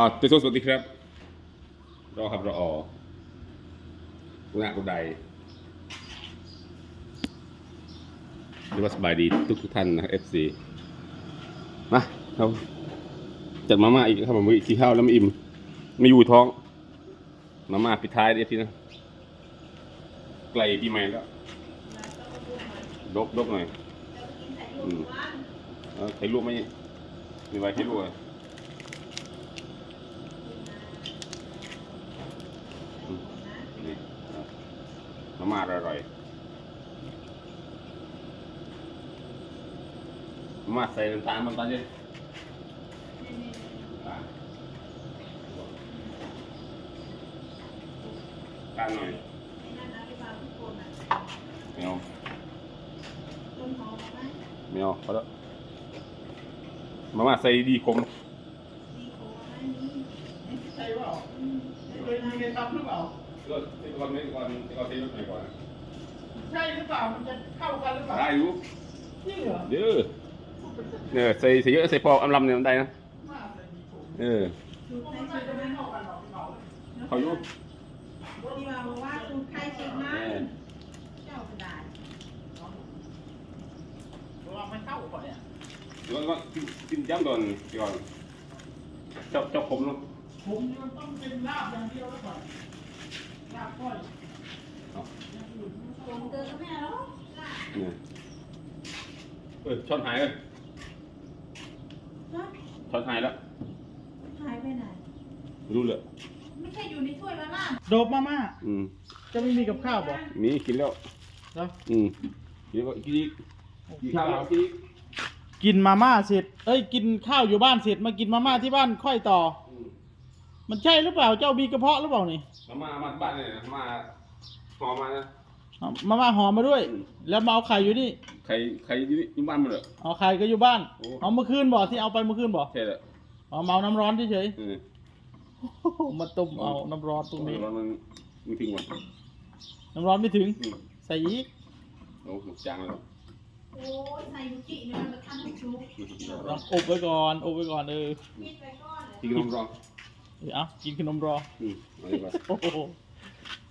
บ่าวตัวสวัสดีครับ รอครับรออกุณะกุใดเรียกว่าสบายดีทุกทุกท่านนะครับ FC มาเราจัดมาม่าอีกครับผมอีกทีข้าวแล้วไม่อิ่ม ไม่อยู่ท้อง มาม่าปิดท้ายเอฟซีนะไกลปีใหม่แล้วดกดกหน่อยอืมเอาใครลวกไหมมีไว้ใครลวกอะอื มาม่าอร่อยๆมาม่าใส่น้ำตาลมันตาลเยอะอะตาลหน่อยไม่เอาไม่เอาพอแล้วมาม่าใส่ดีคมใช่เปล่าเคยมีใครทำหรือเปล่า ก็ใส่ก่อนไม่ก่อนก่อนใส่รถหน่อยก่อนนะใช่หรือเปล่ามันจะเข้ากันหรือเปล่าได้อยู่จริงเหรอเด้อเนี่ยใส่ใส่เยอะใส่พออำลำเนี่ยมันได้นะมากเลยมีผมเออมันน่าจะไม่เข้ากันหรอกพี่เบาเขาอยู่ที่ว่าบอกว่าคุณใครเช็คนะแน่เจ้าก็ได้เพราะว่าไม่เข้าก่อนเนี่ยแล้วก็กินกินจ้ำก่อนก่อนเจับจับผมเนาะผมนี่มันต้องเป็นลาบอย่างเดียวแล้วก่อนลาบก้อย เอาอย่างอื่นไม่ผต้องมเกินก็ไม่เอาหรอกเนี่ยเออช้อนหายเลยแล้วช้อนหายแล้ว หายไปไหน รู้เลยไม่ใช่อยู่ในถ้วยมาม่าโดบมาม่าอืมจะไม่มีกับข้าวบ่มีกินแล้วแล้วอืมกินแล้วก็กินอีกกินข้าวแล้วกินอีกกินมาม่าเสร็จ เอ้ย กินข้าวอยู่บ้านเสร็จมากินมาม่าที่บ้านค่อยต่ออื มมันใช่หรือเปล่าเจ้ามีกระเพาะหรือเปล่านี่มามามาที่บ้านเนี่ยนะมาหอมมานะเอามาม่าหอมมาด้วยอืมแล้วมาเอาไข่อยู่นี่ใครใครอยู่นี่อยู่บ้านหมดเลยเอาไข่ก็อยู่บ้านโอ้ เอาเมื่อคืนบ่ที่เอาไปเมื่อคืนบ่ใช่เลยเอามาเอาน้ำร้อนเฉยเออๆมาต้มเอาน้ำร้อนตรงนี้ มันมันทิ้งหมดน้ำร้อนไม่ถึงอืมใส่อีกโอ้หมดจางแล้วโอ้ยใส่ยูกิเนี่ยมันจะทำให้ชุบลองอบไว้ก่อนอบไว้ก่อนเออปิดไปก่อนเลย ทิ้งลมรอง เออเอากินขนมรออืมเอาดีกว่าโอ้โห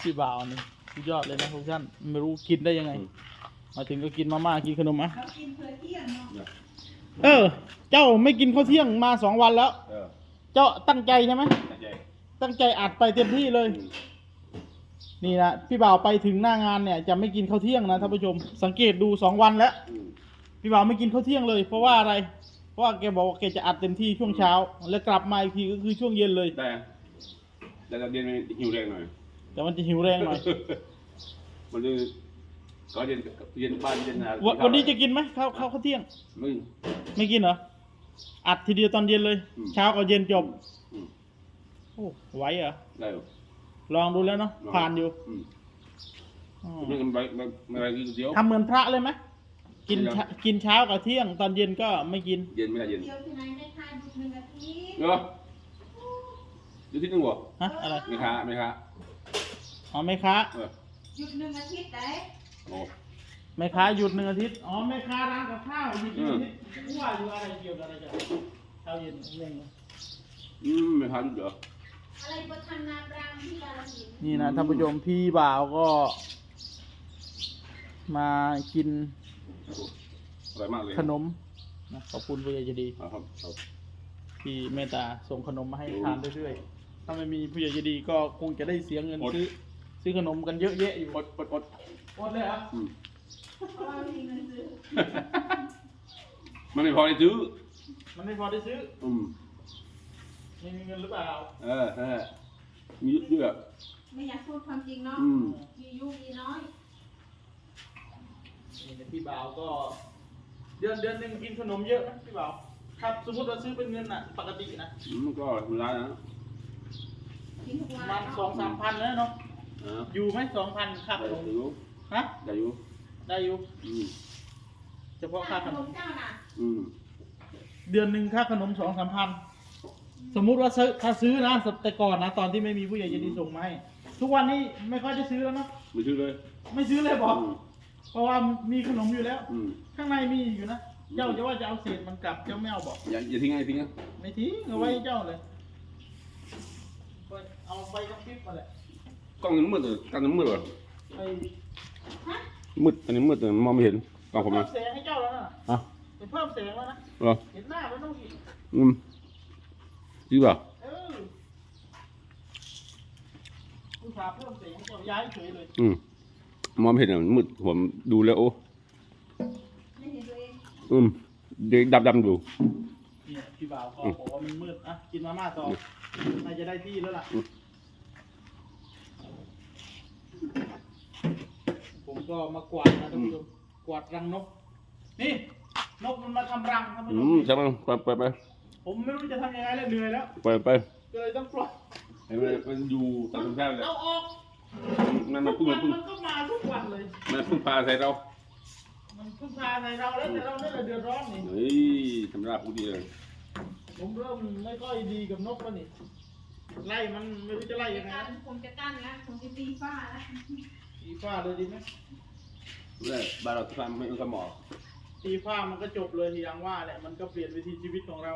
พี่บ่าวนี่สุดยอดเลยนะทุกท่านไม่รู้กินได้ยังไงอืมมาถึงก็กินมาม่ากินขนมอะ เขากินเพื่อเที่ยงเนาะเนี่ยเออ เจ้าไม่กินข้าวเที่ยงมาสองวันแล้ว เออเจ้าตั้งใจใช่ไหมใจใจตั้งใจอัดไปเต็มที่เลยอืมนี่นะพี่บ่าวไปถึงหน้างานเนี่ย จะไม่กินข้าวเที่ยงนะท่านผู้ชม สังเกตดูสองวันแล้ว อืมพี่บ่าวไม่กินข้าวเที่ยงเลย เพราะว่าอะไรเพ ราะว่าแกบอกว่าแกจะอัดเต็มที่ช่วงเช้า แล้วกลับมาอีกทีก็คือช่วงเย็นเลยได้อะแต่ตอนเย็นมันหิวแรงหน่อย แต่มันจะหิวแรงหน่อย มันจะก็เย็นเย็นบ้านเย็นนะวันวันนี้จะกินไหมข้าวข้าวข้าวเที่ยงไม่ไม่กินเหรอ อัดทีเดียวตอนเย็นเลย อืม เช้ากับเย็นจบอืมโอ้ไหวเหรอ ได้อยู่ลองดูแล้วเนาะ ผ่านอยู่อืมอืมไม่กันไปไม่ไม่อะไรกินเดียวทำเหมือนพระเลยไหม กินไม่ครับเช้ากินเช้ากับเที่ยง ตอนเย็นก็ไม่กิน เย็นไม่ได้เย็นเที่ยวที่ไหนไม่ทานหยุดหนึ่งอาทิตย์เออดูที่นึงบ่ฮะอะไรไม่ค้าไม่ค้าอ๋อแม่ค้าเออหยุดหนึ่งอาทิตย์ได้โอ้แม่ค้าหยุดหนึ่งอาทิตย์ อ๋อแม่ค้าร้านกับข้าวหยุดหนึ่งอืมอาทิตย์กูว่าอยู่อะไรเกี่ยวกับอะไรกันเช้าเย็นเร่งอืมไม่ค้าดูเด้ออะไรประทันนาบรางที่การหินนี่นะท่านผู้ชมพี่บ่าวก็ มากิน อร่อยมากเลยขนมนะขอบคุณผู้ใหญ่ใจดีเอาครับเอาที่เมตตาส่งขนมมาให้ทานเรื่อยๆ ถ้าไม่มีผู้ใหญ่ใจดีก็คงจะได้เสียเงินซื้อซื้อขนมกันเยอะแยะอยู่อดอดอดอดเลยเหรอะอืม เพราะว่าไม่มีเงินซื้อมันไม่พอได้ซื้อมันไม่พอได้ซื้ออืมไม่มีเงินหรือเปล่าเออเออมีเยอะไม่อยากพูดความจริงเนาะอืม มียุ่งมีน้อย นี่นะพี่บ่าวก็ เดือนเดือนหนึ่งกินขนมเยอะไหมพี่บ่าวครับสมมติเราซื้อเป็นเงินน่ะ ปกตินะอืมก็ธรรมดานะกินทุกปวัระนมาณสองสามพันแล้วเนาะเอออยู่ไหมสองพันค่าขได้นมอยู่ฮะได้อยู่ได้อยู่อืมเฉพาะค่าขนม เจ้าน่ะอืมเดือนหนึ่งค่าขนมสองสามพันสมมุติว่าซื้อถ้าซื้อนะแต่ก่อนนะ ตอนที่ไม่มีผู้ใหญ่ใจะดีส่งมาให้ทุกวันนี้ไม่ค่อยได้ซื้อแล้วเนอะไม่ซื้อเลยไม่ซื้อเลยบอกอืม เพราะว่ามีขนมอยู่แล้ว อืม ข้างในมีอยู่นะ เจ้าจะว่าจะเอาเศษมันกลับเจ้าไม่เอาบอก อย่าอย่าทิ้งไงทิ้งนะไม่ทิ้งเอาไว้ให้เจ้าเลยต้องคลิปมาแหละกล้องมันมืดเลยกันมันมืดเหรอไอ้มืดอันนี้มืดแต่มองไม่เห็นกล้องผมเพิ่นะมแสงให้เจ้าแล้วนะอะไปเพิ่มแสงแล้วนะ เหรอเห็นหน้ามันต้องอีกอืมจริงเปล่าเออผู้ชายเพิ่มแสงให้เจ้าย้ายเฉยเลย อืม มองไม่เห็นอะมันมืดผมดูแล้วโอ้ไม่เห็นตัวเองอืมเด็กดับดำๆอยู่เนี่ยพี่บ่าวก็บอกว่ามันมืดอะกินมาม่าต่อน่าจะได้ที่แล้วล่ะอืมผมก็มากวาดนะท่านผู้ชมกวาดรังนก นี่ นกมันมาทำรังท่านผู้ชอืมมใช่ไหมไปไปไปผมไม่รู้จะทำยังไงแล้วเหนื่อยแล้ว ไปไปก็เลยต้องปล่อยให้มันมันอยู่ตามธรรมชาติเลยเอาออก มันมันทุพึ่กงวัมันนพึ่งมันก็มาทุกวันเลย มันพึ่งปลาใส่เรามันพึ่งพาในเราแล้วแต่เราเนี่ยแหละเดือดร้อนนี่ เฮ้ยธรรมดาพูดดีเลยผมเริ่มไม่ค่อยดีกับนกแล้วนี่ ไล่มันไม่รู้จะไล่ยังไงการนะผมจะกั้นแล้วผมจะตีฝ้าแล้วตีฟ้าเลยดีไหมเลยบ้านเราทุกท่านไม่ต้องสมองตีฟ้ามันก็จบเลยทีอย่างว่าแหละมันก็เปลี่ยนวิถีชีวิตของเรา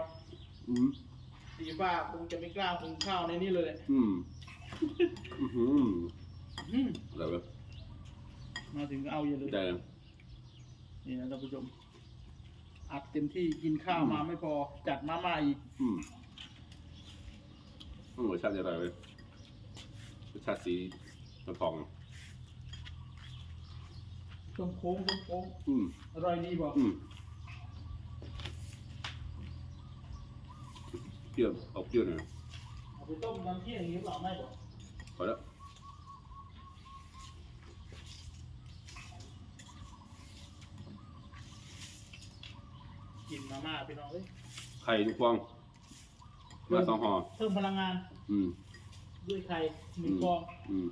อืมตีฟ้าคงจะไม่กล้าหุงข้าวในนี้เลยแหละอืม อือหื ออืมอะไรวะมาถึงเอาอยู่เลยได้นี่นะท่านผู้ชมอัดเต็มที่กินข้าวมาไม่พอจัดมาม่าอีกอืมอืมรสชาติจะอร่อยเลยรสชาติสีทองต้มโค้งต้มโค้งๆอืมอร่อยดีบอกอืมเปรี้ยวออกเปรี้ยวหน่อยเอาไปต้มน้ำเที่ยงอย่างนี้หรือเปล่าไม่บอกพอแล้ว กินมาม่า พี่น้องเอ้ยไข่ทุกฟองมาสองห่อเพิ่มพลังงานอืม ด้วยไข่หนึ่งฟองอืม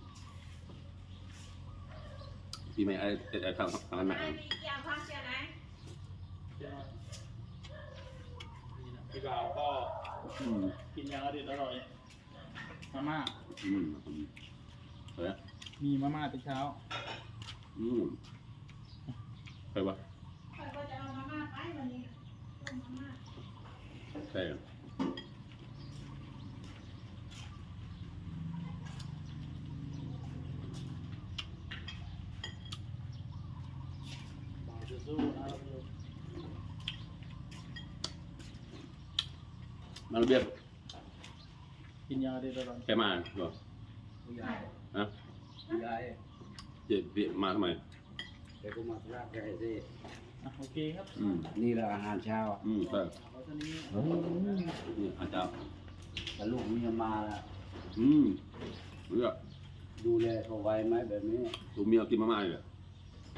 พี่ไม่ไอ้ไอ้ไอ้ทางทางนั้นไม่นะมีอยากฟังเสียงไหนเดี๋ยวนี่นะพี่บ่าวก็อืมกินอย่างอร่อยอร่อยมาม่าอืมอืมเฮ้ยมีมาม่าแต่เช้าอืมใช่ปะ ใช่อะบ่าวจะสู้นะท่านผู้ชมมันเบี้ยกินอย่างอร่อยอร่อยแค่มาเหรอผู้ใหญ่ฮะผู้ใหญ่เจ็บเบี้ยมาทำไมเดี๋ยวกูมาลากแกสิ อะโอเคครับอืมนี่แหละอาหารเช้าอืมใช่แล้วตอนนี้นี่อาจารย์แต่ลูกเมียมาแล้วอืมเลือกดูแลเขาไว้ไหมแบบนี้ตัวเมียกินมาม่าเลย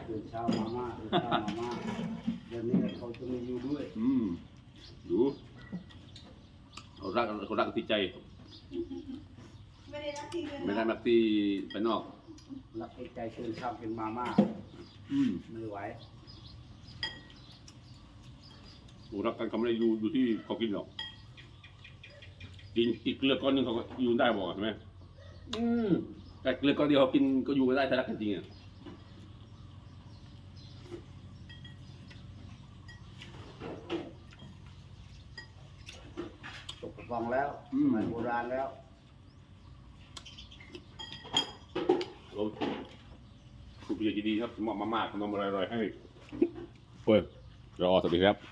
ตื่นเช้ามาม่าตื่นเช้ามาม่าเดี๋ยวนี้เขาจะมาอยู่ด้วยอืมดูเขารักเขารักที่ใจ ไม่ได้รักที่เงินไม่ได้แบบที่ไปนอก รักใจตื่นเช้าเป็นมาม่าอืมไม่ไหว โอ้รักกันเขาไม่ได้อยู่อยู่ที่เขากินหรอกกินกินเกลือก้อนหนึงเขาก็อยู่ได้บอกใช่ไหมอืมแต่เกลือก้อนเดียวเขากินก็อยู่ไม่ได้ถ้ารักกันจริงอะตกกระป๋องแล้วสมัยโบราณแล้ว เราคุณผู้ใหญ่ดีครับเหมาะมากๆนมอร่อยๆให้เฮ้ยรอสวัสดีครับ